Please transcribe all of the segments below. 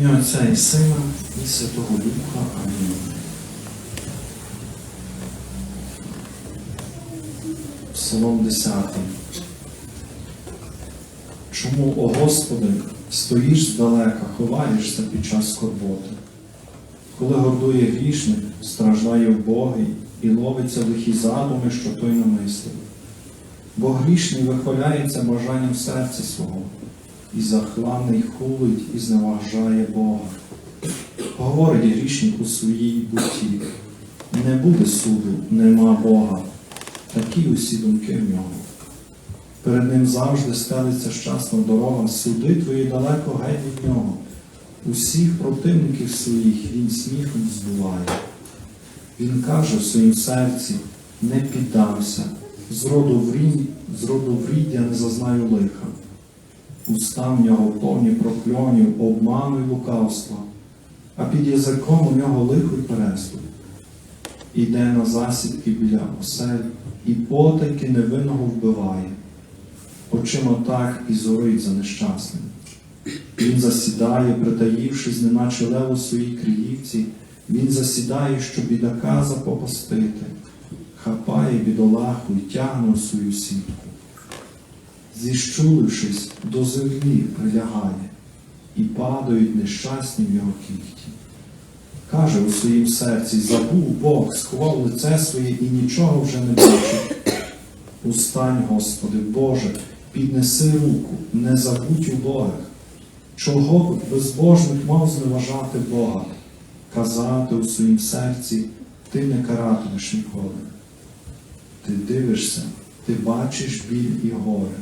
ім'я Отця і Сина і Святого Духа. Амінь. Псалом 10. Чому, о Господи, стоїш здалека, ховаєшся під час скорботи? Коли гордує грішник, страждає вбогий і ловиться лихі задуми, що той намислив. Бо грішний вихваляється бажанням серця свого, і захланий хулить і зневажає Бога. Говорить грішник у своїй буті, не буде суду, нема Бога. Такі усі думки в нього. Перед ним завжди стелиться щасна дорога, суди твої далеко геть від нього. Усіх противників своїх він сміхом збиває. Він каже в своїм серці, не піддамся, зроду вріддя не зазнаю лиха. Уста в нього повні прокльонів, обману й лукавства, а під язиком у нього лихо й переслух. Іде на засідки біля осель і потайки невинного вбиває. Очима так і зорить за нещасним. Він засідає, притаївшись, неначе лев у своїй криївці, він засідає, щоб бідака запопастити, хапає бідолаху і тягне у свою сітку. Зіщулившись, до землі прилягає, і падають нещасні в його кіхті. Каже у своїм серці, забув Бог, сховав лице своє і нічого вже не бачить. Устань, Господи, Боже, піднеси руку, не забудь убогих. Чого б безбожник мав зневажати Бога, казати у своїм серці, ти не каратимеш ніколи. Ти дивишся, ти бачиш біль і горе,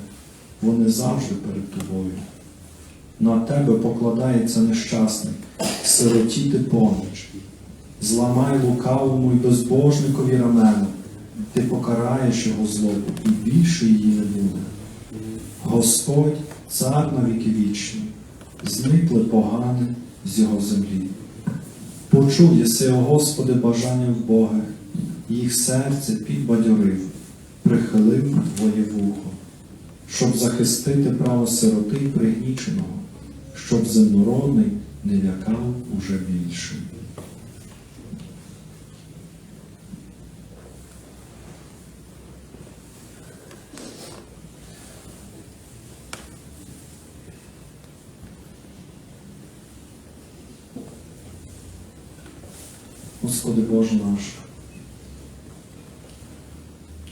вони завжди перед тобою. На тебе покладається нещасний, сиротіти поміч. Зламай лукавому і безбожникові рамена, ти покараєш його злобу, і більше її не буде. Господь, цар на віки вічні, зникле погане з його землі. Почув єси, о Господи, бажання в Бога, їх серце підбадьорив, прихилив Твоє вухо, щоб захистити право сироти пригніченого, щоб земнородний не лякав уже більше. Господи Боже наш,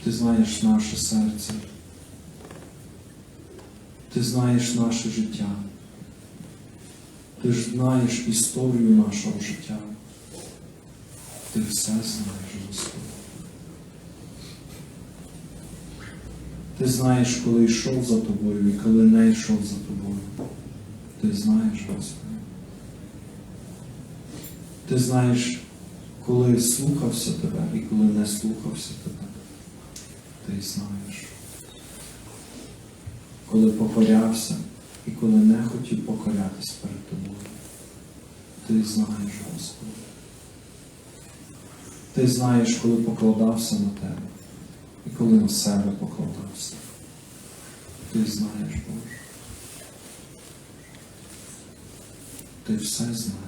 Ти знаєш наше серце, Ти знаєш наше життя, Ти ж знаєш історію нашого життя. Ти все знаєш, Господи. Ти знаєш, коли йшов за тобою і коли не йшов за тобою. Ти знаєш, Господи. Ти знаєш, коли слухався тебе і коли не слухався тебе. Ти знаєш. Коли покорявся і коли не хотів покорятись перед тобою. Ти знаєш, Господи. Ти знаєш, коли покладався на тебе і коли на себе покладався. Ти знаєш, Боже. Ти все знаєш.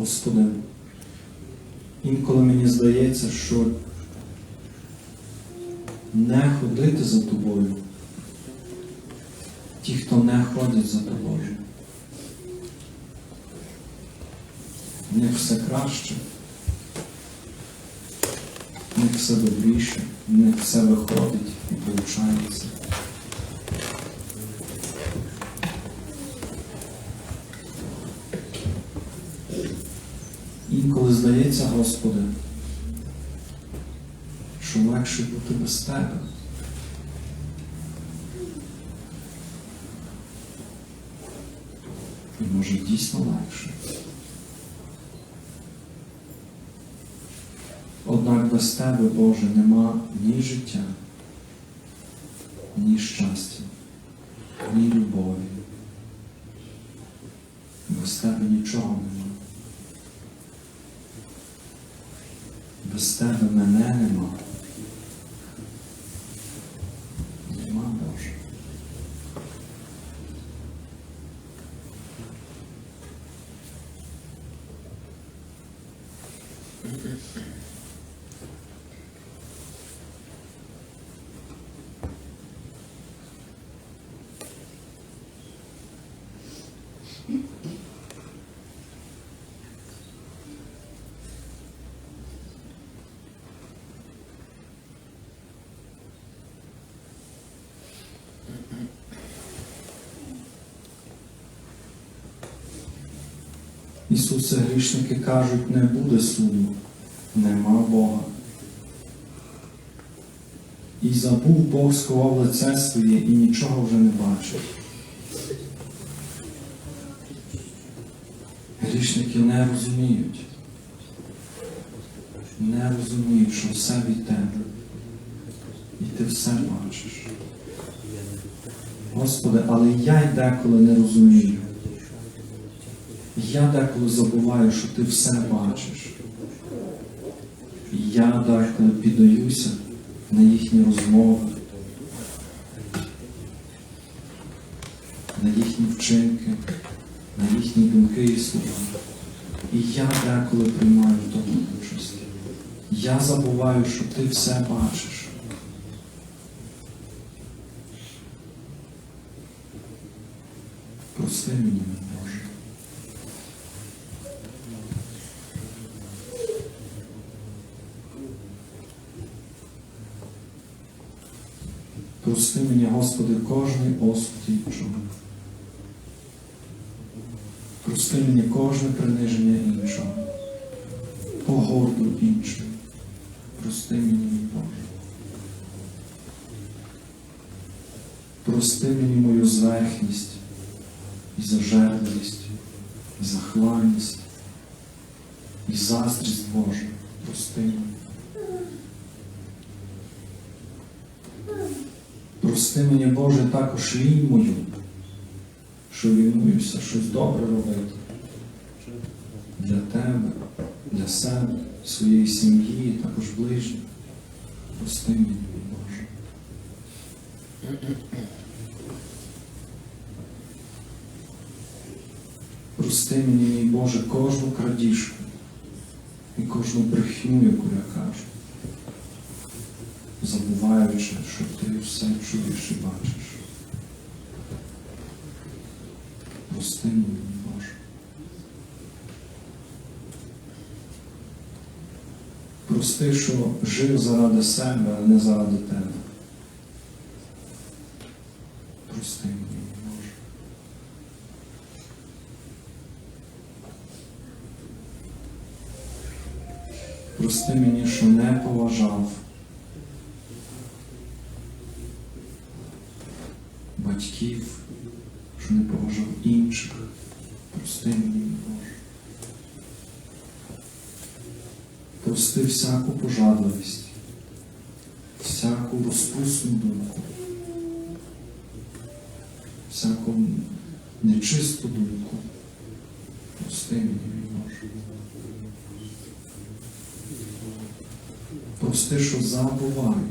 Господи, інколи мені здається, що не ходити за тобою, ті, хто не ходять за тобою, в них все краще, в них все добріше, в них все виходить і получається. Інколи здається, Господи, що легше бути без Тебе. І може дійсно легше. Однак без Тебе, Боже, нема ні життя, ні щастя, ні любові. Без тебе нічого нема. Без тебе мене нема. Нема Боже. Ісусе, грішники кажуть, не буде суду, нема Бога. І забув Бог сховав лице своє і нічого вже не бачив. Грішники не розуміють, не розуміють, що все від тебе. І ти все бачиш. Господи, але я й деколи не розумію. Я деколи забуваю, що ти все бачиш. Я деколи піддаюся на їхні розмови, на їхні вчинки, на їхні думки і слова. І я деколи приймаю в тому участь. Я забуваю, що ти все бачиш. Прости мені, мій Боже. Прости мені, Господи, кожний осуд іншого. Прости мені кожне приниження іншого, погорду іншим. Прости мені, Боже. Прости мені мою зверхність і зажерливість, і захланність, і заздрість Божа. Прости мені. Прости мені, Боже, також лінь мою, що лінуюся щось добре робити для Тебе, для себе, своєї сім'ї, також ближніх. Прости мені, Боже. Прости мені, мій Боже, кожну крадіжку і кожну брехню, яку я кажу забуваючи, що все чуєш і бачиш. Прости мені, Боже. Прости, що жив заради себе, а не заради тебе. Прости мені, Боже. Прости мені, що не поважав батьків, що не поважав інших. Прости мені, Боже. Прости всяку пожадливість, всяку розпусну думку, всяку нечисту думку. Прости мені, Боже. Прости, що забуваю,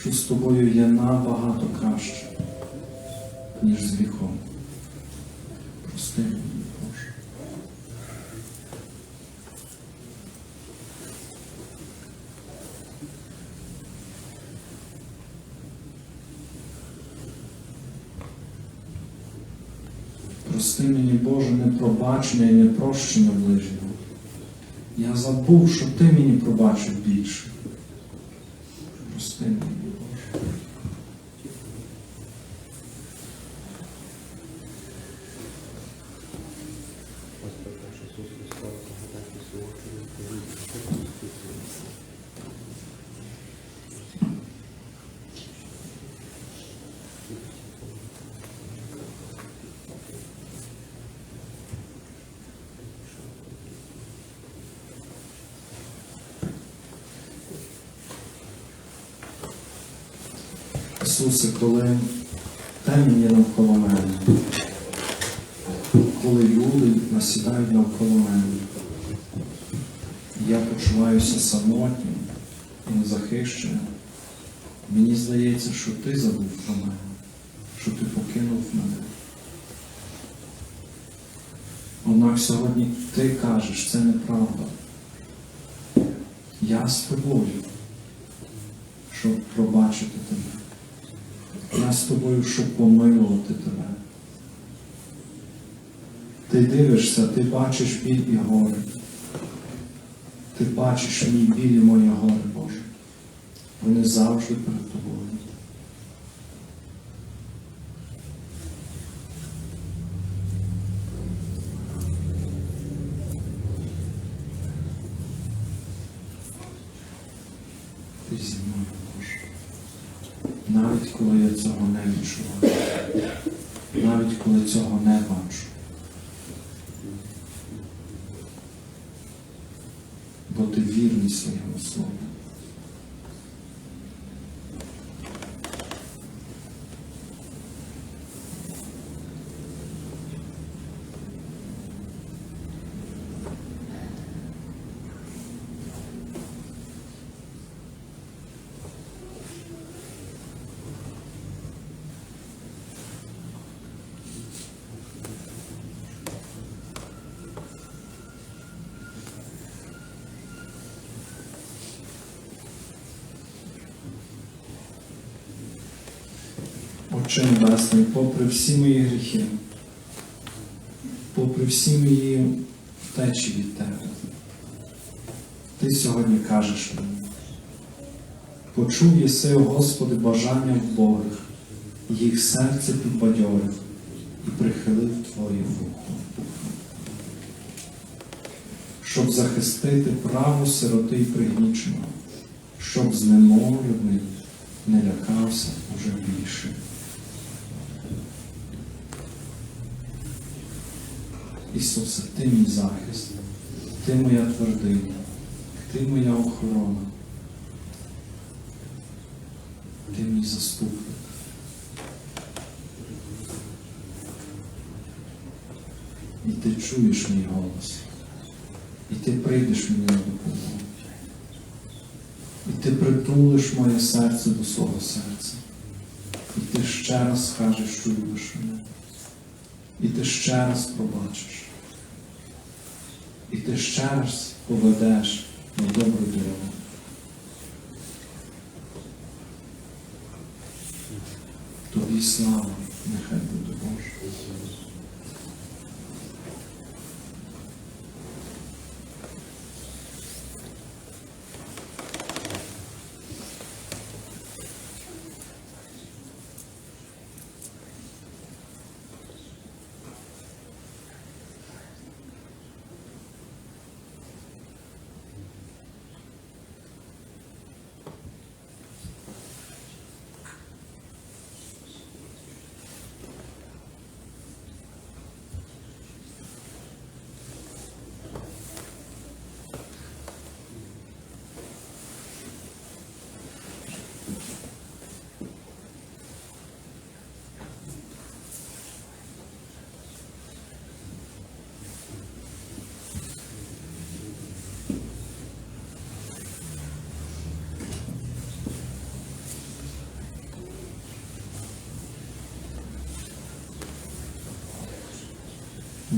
що з тобою є набагато краще ніж з гріхом. Прости мені, Боже. Прости мені, Боже, непробачення і непрощення ближнього. Я забув, що Ти мені пробачив більше. Прости мені, Боже. Господь наш Ісус Христос, благодать і силу, Твою, Ісусе, коли темні навколо мене, коли люди насідають навколо мене, почуваюся самотнім і незахищеним, мені здається, що ти забув про мене, що ти покинув мене. Однак сьогодні ти кажеш, це неправда. Я з тобою, щоб пробачити тебе. Я з тобою, щоб помилувати тебе. Ти дивишся, ти бачиш біль і горе. Ти бачиш мій біль і моє горе, Боже. Вони завжди перед тобою. Ти зі мною, Боже. Навіть коли я цього не відчуваю, навіть коли цього не бачу. Бо ти Отче Небесний, попри всі мої гріхи, попри всі мої втечі від Тебе, Ти сьогодні кажеш мені, почув єси, Господи, бажання в Богих, їх серце підбадьорив і прихилив Твоє вухо, щоб захистити право сироти й пригніченого, щоб знемовлений не лякався уже більше. Ісусе, Ти мій захист, Ти моя твердиня, Ти моя охорона, Ти мій заступник. І ти чуєш мій голос, і ти прийдеш мені на допомогу. І ти притулиш моє серце до свого серця. І ти ще раз скажеш, що любиш мене. І ти ще раз пробачиш. І ти ще раз поведеш на добру дорогу. Тобі слава, нехай буде Боже.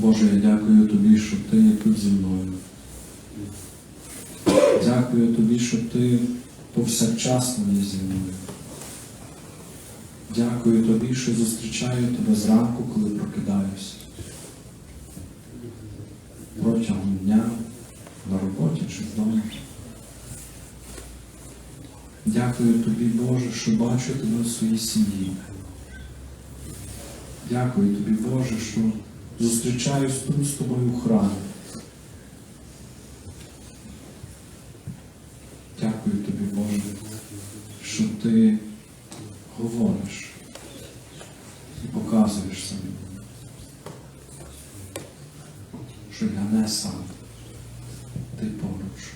Боже, я дякую Тобі, що Ти тут зі мною. Дякую Тобі, що Ти повсякчасно є зі мною. Дякую Тобі, що зустрічаю Тебе зранку, коли прокидаюся. Протягом дня, на роботі чи вдома. Дякую Тобі, Боже, що бачу Тебе в своїй сім'ї. Дякую Тобі, Боже, що зустрічаюсь тут з тобою в храмі. Дякую тобі, Боже, що ти говориш і показуєш мені, що я не сам, ти поруч.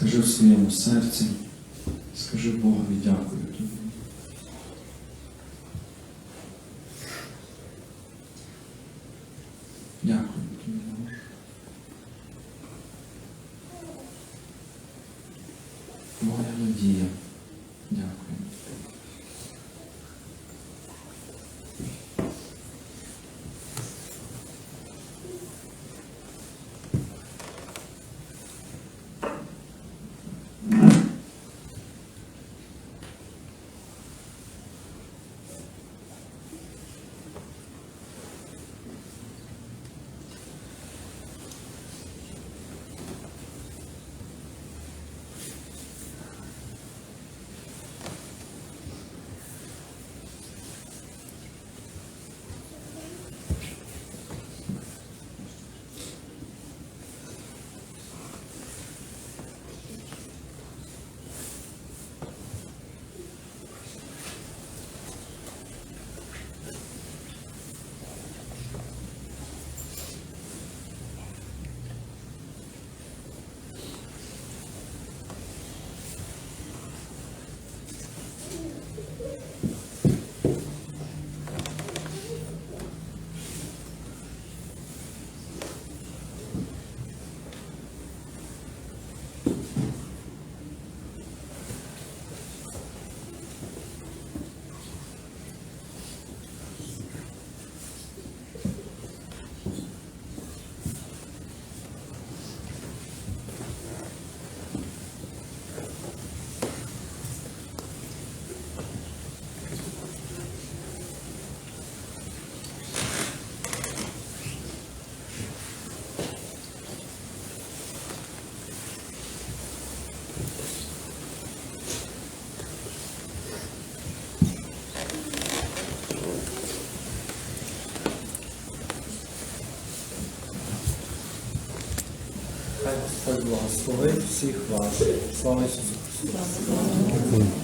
Скажи в своєму серці, скажи Богові дякую тобі. Господь благословить всіх вас. Слава Ісусу Христу!